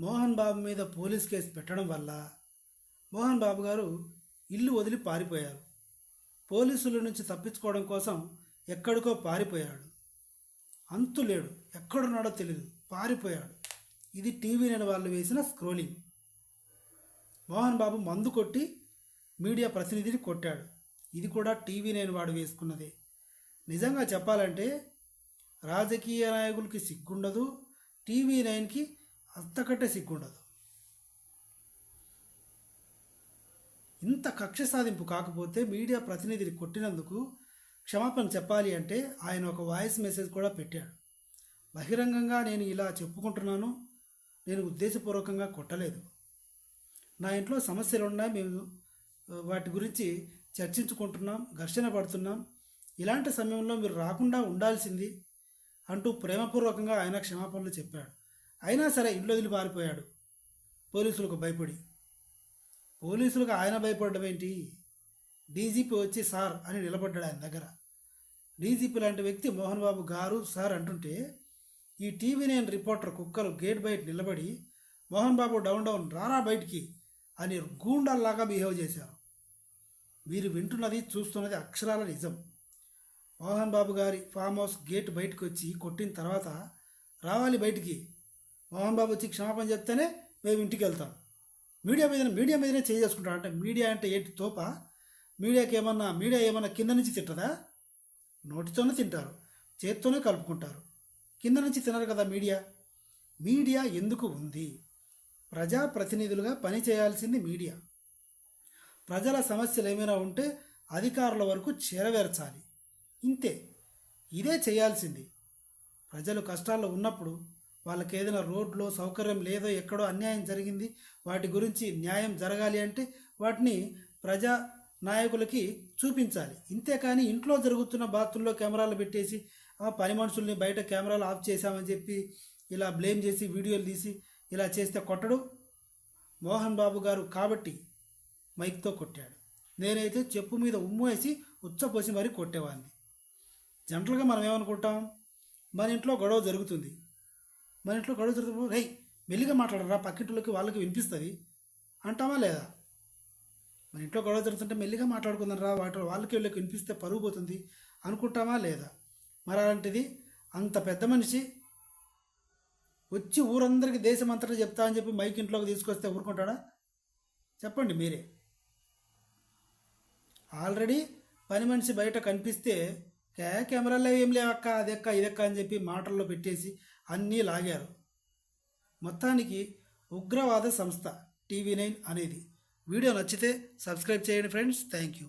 మోహన్ బాబు మీద police case పెట్టడం వల్ల మోహన్ బాబు గారు ఇల్లు వదిలి పారిపోయారు. పోలీసుల నుంచి తప్పించుకోవడం కోసం ఎక్కడికో పారిపోయాడు. అంతు లేడు. ఎక్కడున్నాడో తెలియదు పారిపోయాడు. ఇది టీవీ నేను వాళ్ళు వేసిన స్క్రోలింగ్. మోహన్ బాబు మందు కొట్టి మీడియా ప్రతినిధిని కొట్టాడు. ఇది కూడా టీవీ నేను వాడు వేసుకున్నదే. నిజంగా చెప్పాలంటే రాజకీయ నాయకులకి సిగ్గుండదు. టీవీ నైన్కి అంతకంటే సిగ్గుండదు. ఇంత కక్ష సాధింపు కాకపోతే మీడియా ప్రతినిధిని కొట్టినందుకు క్షమాపణ చెప్పాలి అంటే ఆయన ఒక వాయిస్ మెసేజ్ కూడా పెట్టాడు. బహిరంగంగా నేను ఇలా చెప్పుకుంటున్నాను నేను ఉద్దేశపూర్వకంగా కొట్టలేదు. నా ఇంట్లో సమస్యలు ఉన్నాయి మేము వాటి గురించి చర్చించుకుంటున్నాం ఘర్షణ పడుతున్నాం. ఇలాంటి సమయంలో మీరు రాకుండా ఉండాల్సింది అంటూ ప్రేమపూర్వకంగా ఆయన క్షమాపణలు చెప్పాడు. అయినా సరే ఇల్లు వదిలి పారిపోయాడు. పోలీసులకు భయపడి. పోలీసులకు ఆయన భయపడడం ఏంటి? డీజీపీ వచ్చి సార్ అని నిలబడ్డాడు ఆయన దగ్గర. డీజీపీ లాంటి వ్యక్తి మోహన్ బాబు గారు సార్ అంటుంటే ఈ టీవీ నైన్ రిపోర్టర్ కుక్కలు గేట్ బయట నిలబడి మోహన్ బాబు డౌన్ డౌన్ రారా బయటికి అని గూండాల్లాగా బిహేవ్ చేశారు. వీరు వింటున్నది చూస్తున్నది అక్షరాల నిజం. మోహన్ బాబు గారి ఫామ్ హౌస్ గేట్ బయటకు వచ్చి కొట్టిన తర్వాత రావాలి బయటికి. మోహన్ బాబు వచ్చి క్షమాపణ చెప్తేనే మేము ఇంటికి వెళ్తాం. మీడియా మీద మీడియా మీదనే చేసుకుంటాం. అంటే మీడియా అంటే ఏంటి తోప? మీడియాకి ఏమన్నా మీడియా ఏమన్నా కింద నుంచి తింటదా? నోటితోనే తింటారు. చేత్తోనే కలుపుకుంటారు. కింద నుంచి తినరు కదా మీడియా. మీడియా ఎందుకు ఉంది? ప్రజాప్రతినిధులుగా పని చేయాల్సింది మీడియా. ప్రజల సమస్యలు ఏమైనా ఉంటే అధికారుల వరకు చేరవేర్చాలి. ఇంతే. ఇదే చేయాల్సింది. ప్రజలు కష్టాల్లో ఉన్నప్పుడు వాళ్ళకి ఏదైనా రోడ్లో సౌకర్యం లేదో ఎక్కడో అన్యాయం జరిగింది వాటి గురించి న్యాయం జరగాలి అంటే వాటిని ప్రజా నాయకులకి చూపించాలి. ఇంతేకాని ఇంట్లో జరుగుతున్న బాత్రూంలో కెమెరాలు పెట్టేసి ఆ పని మనుషుల్ని బయట కెమెరాలు ఆఫ్ చేశామని చెప్పి ఇలా బ్లేమ్ చేసి వీడియోలు తీసి ఇలా చేస్తే కొట్టడు. మోహన్ బాబు గారు కాబట్టి మైక్తో కొట్టాడు. నేనైతే చెప్పు మీద ఉమ్ము వేసి ఉచ్చపోసి మరీ కొట్టేవాడిని. జనరల్గా మనం ఏమనుకుంటాం? మన ఇంట్లో గొడవ జరుగుతుంది. మన ఇంట్లో గొడవ జరుగుతుంది రై మెల్లిగా మాట్లాడరా పక్కింటిలోకి వాళ్ళకి వినిపిస్తుంది అంటామా లేదా? మన ఇంట్లో గొడవ జరుగుతుంటే మెల్లిగా మాట్లాడుకుందాం రా వాటి వాళ్ళకి వీళ్ళకి వినిపిస్తే పరుగు పోతుంది అనుకుంటామా లేదా? మరి అలాంటిది అంత పెద్ద మనిషి వచ్చి ఊరందరికీ దేశం అంతటా చెప్తా అని చెప్పి మైక్ ఇంట్లోకి తీసుకొస్తే ఊరుకుంటాడా? చెప్పండి మీరే. ఆల్రెడీ పని మనిషి బయట కనిపిస్తే కే కెమెరాలో ఏం లేవక్క అదెక్క ఇదెక్క అని చెప్పి మాటల్లో పెట్టేసి అన్నీ లాగారు. మొత్తానికి ఉగ్రవాద సంస్థ టీవీ నైన్ అనేది. వీడియో నచ్చితే సబ్స్క్రైబ్ చేయండి ఫ్రెండ్స్. Thank you